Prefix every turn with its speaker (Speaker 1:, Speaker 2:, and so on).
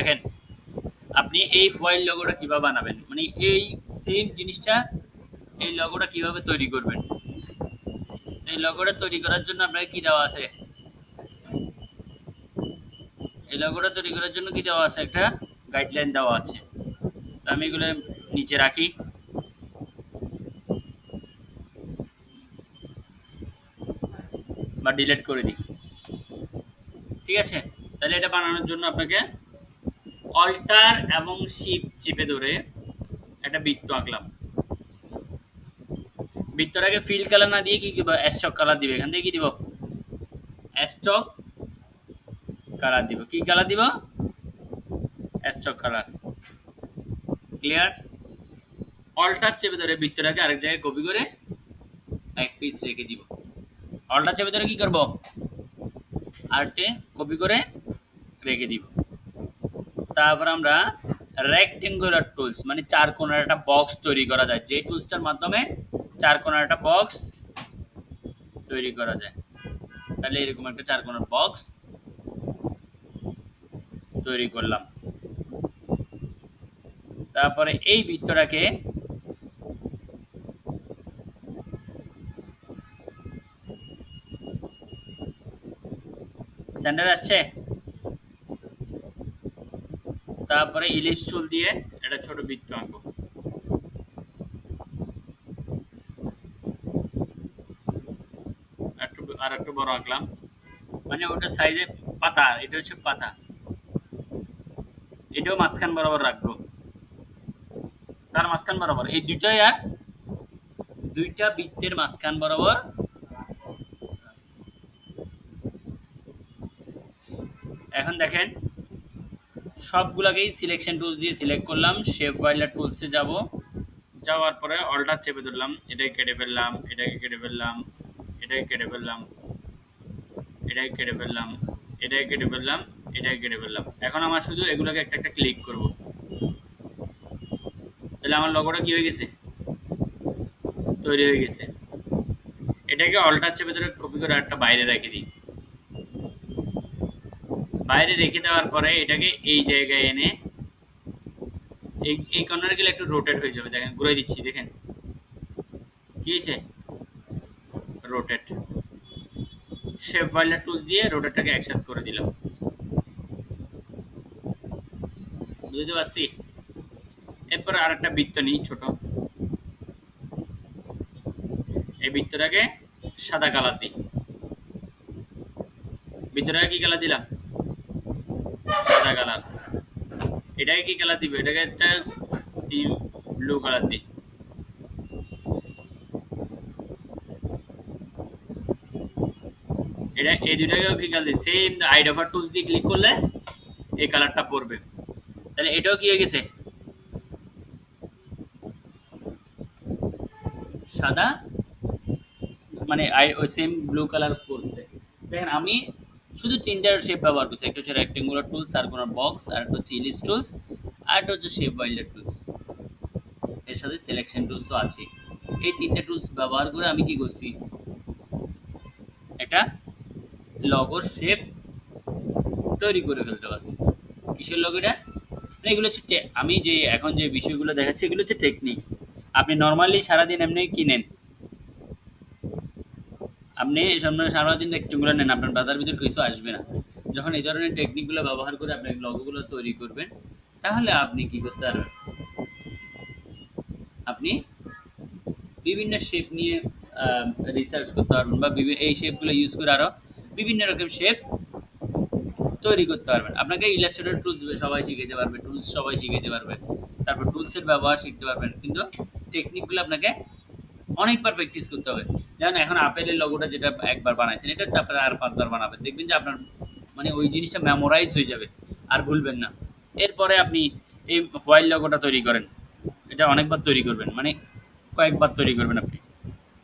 Speaker 1: দেখেন, আপনি এই ফয়েল লগোটা কীভাবে বানাবেন? মানে এই সেম জিনিসটা এই লগোটা কীভাবে তৈরি করবেন? এই লগোটা তৈরি করার জন্য আপনাকে কি দেওয়া আছে? এই লগোটা তৈরি করার জন্য কি দেওয়া আছে? একটা গাইডলাইন দেওয়া আছে। তো আমি এগুলো নিচে রাখি। বা ডিলিট করে দিই। ঠিক আছে? তাহলে এটা বানানোর জন্য আপনাকে অল্টার এবং শিপ চেপে ধরে একটা বৃত্ত আঁকলাম। বৃত্তটাকে ফিল কালার না দিয়ে কি দিব? অ্যাস্টক কালার দিবে। এখান থেকে কি দিব? অ্যাস্টক কালার দিব। কি কালার দিব? অ্যাস্টক কালার ক্লিয়ার অল্টার চেপে ধরে বৃত্তটাকে আরেক জায়গায় কপি করে এক পিস রেখে দিব। অল্টার চেপে ধরে কি করব? আর্টে কপি করে রেখে দিব। তারপর আমরা রেক্টেঙ্গুলার টুলস মানে চার কোণার একটা বক্স তৈরি করা যায়। যে টুলসটার মাধ্যমে চার কোণার একটা বক্স তৈরি করা যায়। তাহলে এরকম একটা চার কোণার বক্স তৈরি করলাম। তারপরে এই বৃত্তটাকে সেন্টার আসছে? তারপরে ইলিপস চুল দিয়ে একটা ছোট বৃত্ত একটু আর একটু বড় আঁকলাম। মানে ওটা সাইজে পাতা, এটা হচ্ছে পাতা। এটাও মাঝখান বরাবর রাখব। তার মাঝখান বরাবর, এই দুইটাই আর দুইটা বৃত্তের মাঝখান বরাবর। এখন দেখেন সবগুলাকেই সিলেকশন টুলস দিয়ে সিলেক্ট করলাম। শেপ ওয়াইলার টুলসে যাব। যাওয়ার পরে অল্টার চেপে ধরলাম। এটাকে কেটে ফেললাম, এটাকে কেটে ফেললাম, এটাকে কেটে ফেললাম, এটাকে কেটে ফেললাম, এটাকে কেটে ফেললাম, এটাকে কেটে ফেললাম। এখন আমার শুধু এগুলোকে একটা একটা ক্লিক করব। তাহলে আমার লগোটা কি হয়ে গেছে? তৈরি হয়ে গেছে। এটাকে অল্টার চেপে ধরে কপি করে একটা বাইরে রেখে দিই। বাইরে রেখে দেওয়ার পরে এটাকে এই জায়গায় এনে এই এই কর্নার গেলে একটু রোটেট হয়ে যাবে। দেখেন ঘুরে দিচ্ছি, দেখেন। কি হয়েছে? রোটেট শেপ ফাইলার টুলস দিয়ে রোটেটটাকে একসাথে করে দিলাম। বুঝতে পারছি? এরপর আর একটা বৃত্ত নিই, ছোট। এই বৃত্তটাকে সাদা কালার দিই। বৃত্তটাকে কি কালার দিলাম? সাদা কালার এটাকে কি কালার দিব? এটাকে একটা ব্লু কালার দিই। এটা, এই দুটাকেও কি কালার দিই? সেম আইডোফার টুলস দিয়ে ক্লিক করলে এই কালারটা পড়বে। তাহলে এটাও কি হয়ে গেছে? সাদা মানে ওই সেম ব্লু কালার পড়ছে। দেখেন, আমি শুধু তিনটার শেপ ব্যবহার করছে। একটা হচ্ছে রেক্টেঙ্গুলার টুলস আর কোনো বক্স আর একটা হচ্ছে ইলিপস টুলস আর একটা হচ্ছে শেপ ওয়াইল্ডার টুলস এর সাথে সিলেকশন টুলস তো আছে এই তিনটে টুলস ব্যবহার করে আমি কি করছি? একটা লগোর শেপ তৈরি করে ফেলতে পারছি। কিসের লগ এটা? এগুলো হচ্ছে আমি যে এখন যে বিষয়গুলো দেখাচ্ছি, এগুলো হচ্ছে টেকনিক আপনি নর্মালি সারাদিন এমনি কিনেন। আপনি সামনে সারাদিন রেক্টেঙ্গুলার নেন, আপনার বাজার ভিতরে কিছু আসবে না। যখন এই ধরনের টেকনিকগুলো ব্যবহার করে আপনি লগোগুলো তৈরি করবেন, তাহলে আপনি কি করতে পারবেন? আপনি বিভিন্ন শেপ নিয়ে রিসার্চ করতে পারবেন বা এই শেপগুলো ইউজ করে আরও বিভিন্ন রকম শেপ তৈরি করতে পারবেন। আপনাকে ইলাস্ট্রেটর টুলস সবাই শিখাতে পারবে টুলস সবাই শিখাতে পারবে। তারপর টুলসের ব্যবহার শিখতে পারবেন। কিন্তু টেকনিকগুলো আপনাকে অনেকবার প্র্যাকটিস করতে হবে। যেমন এখন আপেলের লগোটা যেটা একবার বানাইছেন, এটা তারপরে আর পাঁচবার বানাবে দেখবেন যে আপনার মানে ওই জিনিসটা মেমোরাইজ হয়ে যাবে, আর ভুলবেন না। এরপরে আপনি এই হোয়াইল লগোটা তৈরি করেন। এটা অনেকবার তৈরি করবেন মানে কয়েকবার তৈরি করবেন আপনি।